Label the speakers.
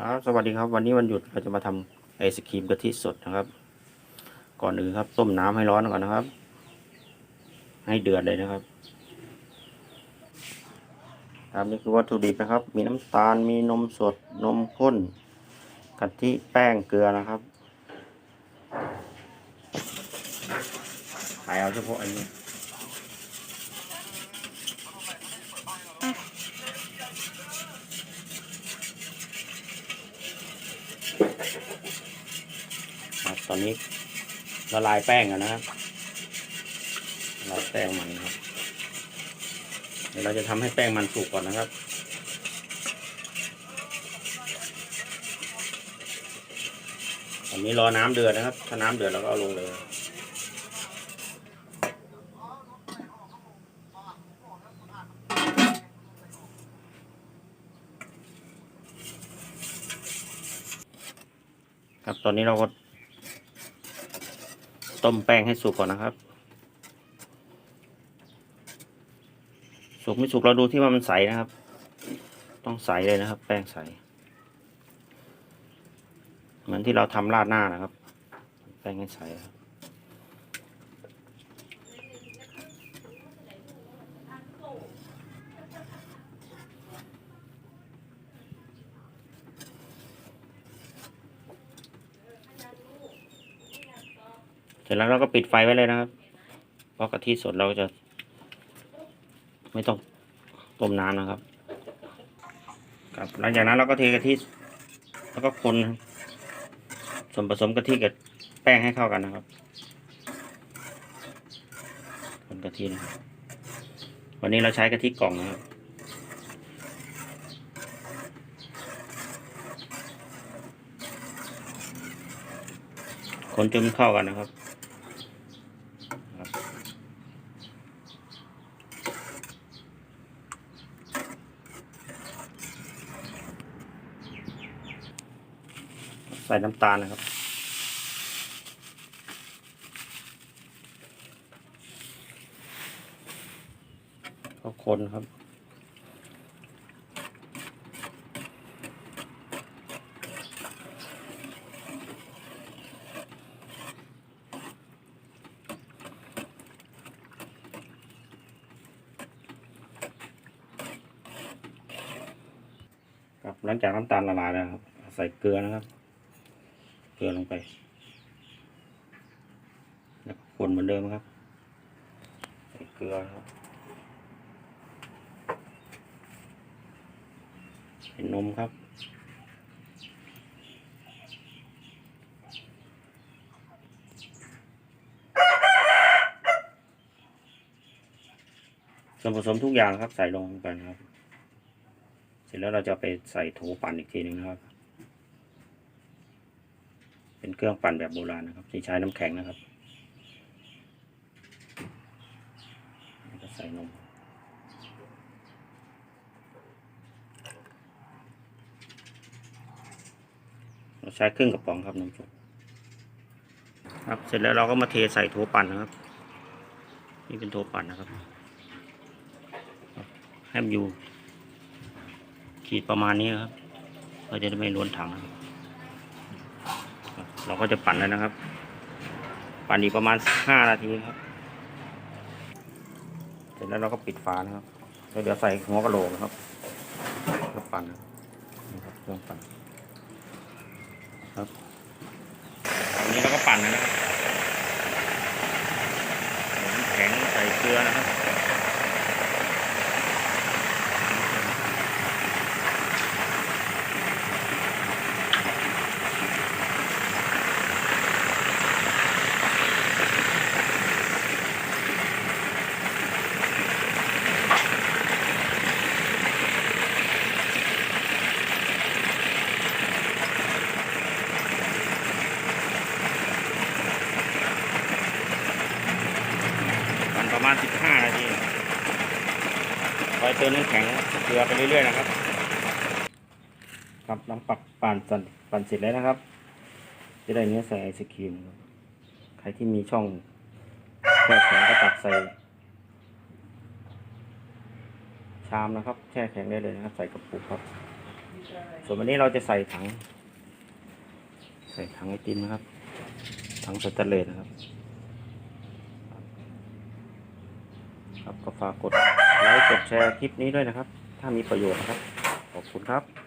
Speaker 1: ครับสวัสดีครับวันนี้วันหยุดเราจะมาทำไอศครีมกะทิสดนะครับ ก่อนอื่นครับต้มน้ำให้ร้อนก่อนนะครับ ให้เดือดเลยนะครับครับนี่คือวัตถุดิบนะครับ มีน้ำตาลมีนมสดนมข้นกะทิแป้งเกลือนะครับขายเอาเฉพาะอันนี้ ตอนนี้ละลายแป้งกันนะครับละลายแป้งมันครับเดี๋ยวเราจะทำให้แป้งมันสุกก่อนนะครับ ตอนนี้รอน้ำเดือดนะครับ ถ้าน้ำเดือดเราก็เอาลงเลยครับตอนนี้เราก็ ต้มแป้งให้สุกก่อนนะครับ สุกไม่สุกเราดูที่ว่ามันใสนะครับ ต้องใสเลยนะครับ แป้งใส เหมือนที่เราทำราดหน้านะครับ แป้งให้ใสครับ เสร็จแล้วเราก็ปิดไฟไว้เลยนะครับ เพราะกะทิสดเราจะ ไม่ต้องต้มนานนะครับ ครับ หลังจากนั้นเราก็เทกะทิแล้วก็คนส่วนผสมกะทิกับแป้งให้เข้ากันนะครับ คนกะทินะครับ วันนี้เราใช้กะทิกล่องนะครับคนจนเข้ากันนะครับ ใส่น้ำตาลนะครับ ก็คนครับครับหลังจากน้ำตาลละลายแล้วครับ ใส่เกลือนะครับ เกลือลงไป แล้วคนเหมือนเดิมครับใส่เกลือครับใส่นมครับส่วนผสมทุกอย่างครับใส่ลงไปนะครับ เสร็จแล้วเราจะไปใส่โถปั่นอีกทีหนึงนะครับ เป็นเครื่องปั่นแบบโบราณนะครับ ที่ใช้น้ำแข็งนะครับก็ใส่นมเราใช้ครึ่งกระป๋องครับนมสดครับเสร็จแล้วเราก็มาเทใส่โถปั่นนะครับ นี่เป็นโถปั่นนะครับให้มันอยู่ขีดประมาณนี้ครับเพื่อจะได้ไม่ล้นถังนะครับ เราก็จะปั่นแล้วนะครับ ปั่นอีกประมาณห้านาทีครับ เสร็จแล้วเราก็ปิดฝานะครับแล้วเดี๋ยวใส่หัวกะโหลกนะครับแล้วปั่นนะครับเครื่องปั่นครับอันนี้เราก็ปั่นนะครับแข็งใส่เกลือนะครับ มาณ 15 นาทีคอยเติมน้ำแข็งเกลือไปเรื่อยๆนะครับ ครับน้ำปักปั่นสันปั่นเสร็จแล้วนะครับ จะได้เนื้อใส่ไอศครีม ใครที่มีช่องแช่แข็งก็ตักใส่ ชามนะครับ แช่แข็งได้เลยนะครับ ใส่กระปุกครับ ส่วนวันนี้เราจะใส่ถัง ใส่ถังไอติมนะครับ ถังสแตนเลสนะครับ ครับก็ฝากกดไลค์กดแชร์คลิปนี้ด้วยนะครับ ถ้ามีประโยชน์นะครับ ขอบคุณครับ